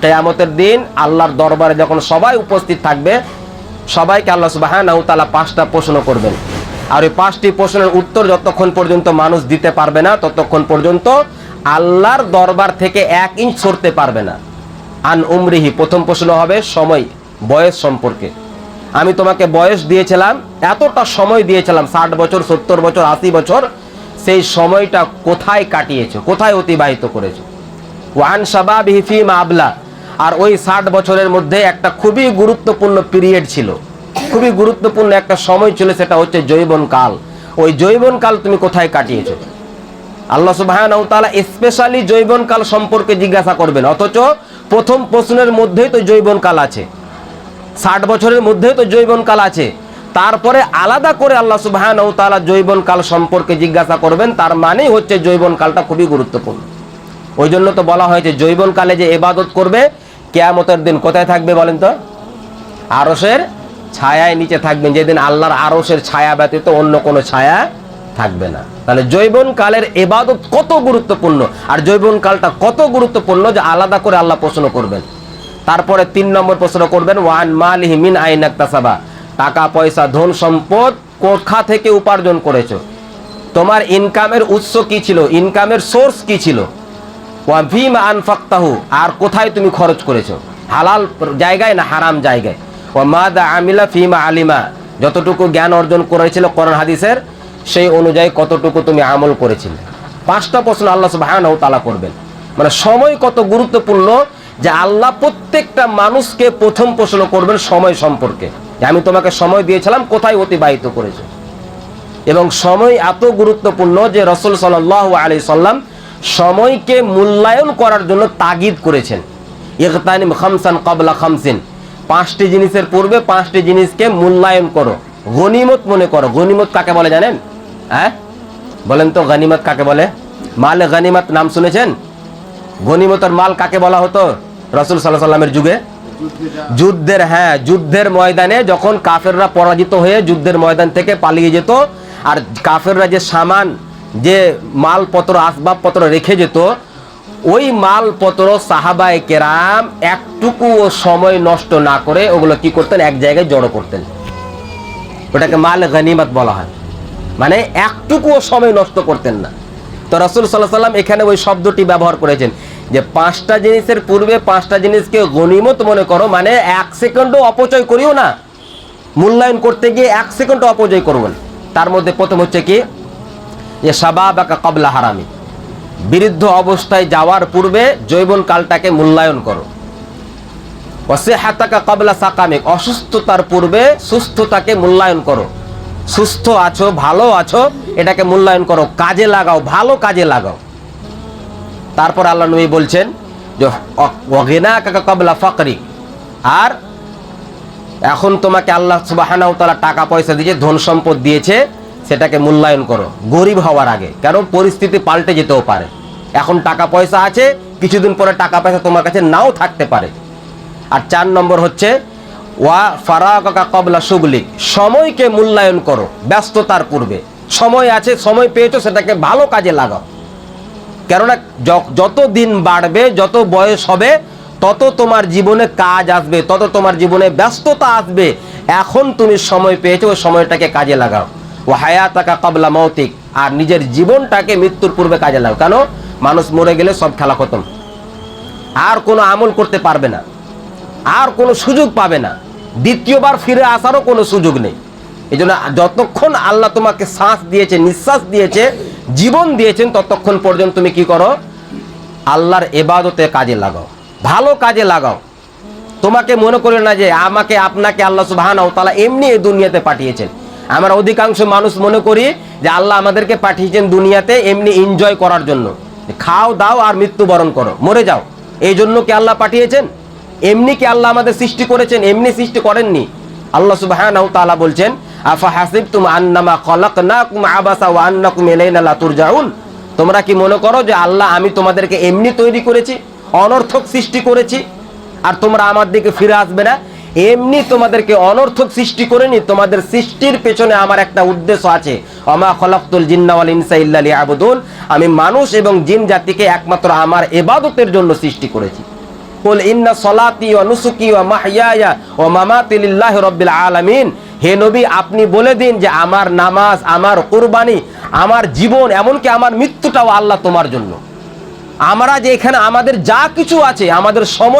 কিয়ামতের দিন আল্লাহর দরবারে যখন সবাই উপস্থিত থাকবে, সবাইকে আল্লাহ তাআলা পাঁচটা প্রশ্ন করবেন। আর ওই পাঁচটি প্রশ্নের উত্তর যতক্ষণ পর্যন্ত মানুষ দিতে পারবে না, ততক্ষণ পর্যন্ত আল্লাহর দরবার থেকে এক ইঞ্চ সরতে পারবে না। আন উমরিহি, প্রথম প্রশ্ন হবে সময়, বয়স সম্পর্কে। আমি তোমাকে বয়স দিয়েছিলাম, এতটা সময় দিয়েছিলাম, ষাট বছর, সত্তর বছর, আশি বছর সেই সময়টা কোথায় কাটিয়েছো? কোথায় অতিবাহিত করেছ? ওয়ান সাবাবিহি ফি মাবলা আর ওই ষাট বছরের মধ্যে একটা খুবই গুরুত্বপূর্ণ পিরিয়ড ছিল। খুবই গুরুত্বপূর্ণ একটা সময় ছিল, সেটা হচ্ছে জৈবন কাল। ওই জৈবন কাল তুমি কোথায় কাটিয়েছো? আল্লাহ সুবহানাহু তাআলা স্পেশালি জৈবন কাল সম্পর্কে জিজ্ঞাসা করবেন। অথচ প্রথম প্রশ্নের মধ্যেই তো জৈবন কাল আছে। ষাট বছরের মধ্যেই তো জৈবন কাল আছে। তারপরে আলাদা করে আল্লাহ সুবহানাহু তাআলা জৈবন কাল সম্পর্কে জিজ্ঞাসা করবেন, তার মানেই হচ্ছে জৈবন কালটা খুবই গুরুত্বপূর্ণ। ওই জন্য তো বলা হয়েছে জৈবন কালে যে এবাদত করবে, কেয়ামতের দিন কোথায় থাকবে বলেন তো? আরসের ছায়ায় নিচে থাকবেন যেদিন আল্লাহর আরসের ছায়া ব্যতীত অন্য কোনো ছায়া থাকবে না। তাহলে জৈবন কালের এবাদত কত গুরুত্বপূর্ণ, আর জৈবন কালটা কত গুরুত্বপূর্ণ যে আলাদা করে আল্লাহ প্রশ্ন করবেন। তারপরে তিন নম্বর প্রশ্ন করবেন ওয়ান মালিহি মিন আইনাক তাসাবা টাকা, পয়সা, ধন সম্পদ কোথা থেকে উপার্জন করেছ? তোমার ইনকামের উৎস কি ছিল? ইনকামের সোর্স কি ছিল? ফিম আনফাক্তাহু, আর কোথায় তুমি খরচ করেছ? হালাল জায়গায় না হারাম জায়গায়? ও মা দা আমিলা ফিমা আলিমা, যতটুকু জ্ঞান অর্জন করেছিল কোরআন হাদিসের, সেই অনুযায়ী কতটুকু তুমি আমল করেছিলে? পাঁচটা প্রশ্ন আল্লাহ সুবহানাহু তালা করবেন। মানে সময় কত গুরুত্বপূর্ণ যে আল্লাহ প্রত্যেকটা মানুষকে প্রথম প্রশ্ন করবেন সময় সম্পর্কে। আমি তোমাকে সময় দিয়েছিলাম, কোথায় অতিবাহিত করেছ? এবং সময় এত গুরুত্বপূর্ণ যে রসুল সাল্লাহ আলি সাল্লাম সময়কে মূল্যায়ন করার জন্য তাগিদ করেছেন। ইকতানিম খামসান কবলা খামসিন। পাঁচটি জিনিসের পূর্বে পাঁচটি জিনিসকে মূল্যায়ন করো। গনিমত মনে করো। গনিমত কাকে বলে জানেন? হ্যাঁ? বলেন তো গনিমত কাকে বলে? মালে গনিমত নাম শুনেছেন? গনিমতের মাল কাকে বলা হতো? রসুল সাল্লাহ সাল্লামের যুগে। যুদ্ধের হ্যাঁ যুদ্ধের ময়দানে যখন কাফেররা পরাজিত হয়ে যুদ্ধের ময়দান থেকে পালিয়ে যেত, আর কাফেররা যে সামান, যে মালপত্র, আসবাবপত্র রেখে যেত, ওই মালপত্র সাহাবায় কেরাম একটুকু সময় নষ্ট না করে ওগুলো কি করতেন? এক জায়গায় জড়ো করতেন। ওটাকে মাল গনিমত বলা হয়। মানে একটুকুও সময় নষ্ট করতেন না। তো রসুল সাল্লাহ সাল্লাম এখানে ওই শব্দটি ব্যবহার করেছেন। যে পাঁচটা জিনিসের পূর্বে পাঁচটা জিনিসকে গনিমত মনে করো মানে এক সেকেন্ডও অপচয় করিও না। মূল্যায়ন করতে গিয়ে এক সেকেন্ডও অপচয় করব না। তার মধ্যে প্রথম হচ্ছে কি? যে সাবাবাকা কবলা হারামি। বিরুদ্ধ অবস্থায় যাওয়ার পূর্বে জৈবন কালটাকে মূল্যায়ন করো। অসে হাতাকা কবলা সাকামিক অসুস্থতার পূর্বে সুস্থতাকে মূল্যায়ন করো। সুস্থ আছো, ভালো আছো, এটাকে মূল্যায়ন করো। কাজে লাগাও, ভালো কাজে লাগাও। তারপর আল্লাহ নবী বলছেন যে অগেনা কাকা কবলা ফকরি। আর এখন তোমাকে আল্লাহ সুবাহানাও তালা টাকা পয়সা দিয়েছে ধন সম্পদ দিয়েছে, সেটাকে মূল্যায়ন করো। গরিব হওয়ার আগে কারণ পরিস্থিতি পাল্টে যেতেও পারে। এখন টাকা পয়সা আছে, কিছুদিন পরে টাকা পয়সা তোমার কাছে নাও থাকতে পারে। আর চার নম্বর হচ্ছে, ওয়া ফারাকা কবলা সুগলিক সময়কে মূল্যায়ন করো, ব্যস্ততার পূর্বে। সময় আছে, সময় পেয়েছ, সেটাকে ভালো কাজে লাগাও। কেননা যত দিন বাড়বে, যত বয়স হবে, তত তোমার জীবনে কাজ আসবে, তত তোমার জীবনে ব্যস্ততা আসবে। এখন তুমি সময় পেয়েছ, ওই সময়টাকে কাজে লাগাও। ও হায়াতাকা কবলা মৌতিক আর নিজের জীবনটাকে মৃত্যুর পূর্বে কাজে লাগাও। কেন? মানুষ মরে গেলে সব খেলা খতম। আর কোনো আমল করতে পারবে না। আর কোনো সুযোগ পাবে না। দ্বিতীয়বার ফিরে আসারও কোনো সুযোগ নেই। এই জন্য যতক্ষণ আল্লাহ তোমাকে শ্বাস দিয়েছে, নিঃশ্বাস দিয়েছে জীবন দিয়েছেন ততক্ষণ পর্যন্ত তুমি কি করো? আল্লাহর এবাদতে কাজে লাগাও। ভালো কাজে লাগাও। তোমাকে মনে করে না যে আমাকে, আপনাকে আল্লাহ সুবাহানাও তালা এমনি এই দুনিয়াতে পাঠিয়েছেন। আমরা অধিকাংশ মানুষ মনে করি যে আল্লাহ আমাদেরকে পাঠিয়েছেন দুনিয়াতে এমনি এনজয় করার জন্য। খাও, দাও আর মৃত্যুবরণ করো। মরে যাও। এই জন্য কি আল্লাহ পাঠিয়েছেন? এমনি কি আল্লাহ আমাদের সৃষ্টি করেছেন? এমনি সৃষ্টি করেননি। আল্লাহ সুবহানাহু তাআলা বলছেন আফা হাসিবতুম আন্নামা খলাকনাকুম আবাসা ওয়া আন্নাকুম ইলাইনা লা তুরজাউন। তোমরা কি মনে করো যে আল্লাহ আমি তোমাদেরকে এমনি তৈরি করেছি, অনর্থক সৃষ্টি করেছি, আর তোমরা আমার দিকে ফিরে আসবে না? এমনি তোমাদেরকে অনর্থক সৃষ্টি করিনি, তোমাদের সৃষ্টির পেছনে আমার একটা উদ্দেশ্য আছে। অমা খলাক্তুল জিন্নাওয়াল ইনসা ইল্লা আমি মানুষ এবং জিন জাতিকে একমাত্র আমার এবাদতের জন্য সৃষ্টি করেছি। কুল ইন্না সলাতি ও নুসুকি ও মাহিয়া ও মামাতি লিল্লাহ রব্বিল আলামিন। হে নবী, আপনি বলে দিন যে আমার নামাজ, আমার কুরবানি, আমার জীবন, এমনকি আমার মৃত্যুটাও আল্লাহ তোমার জন্য। আমরা যে এখানে আমাদের যা কিছু আছে, আমাদের সময়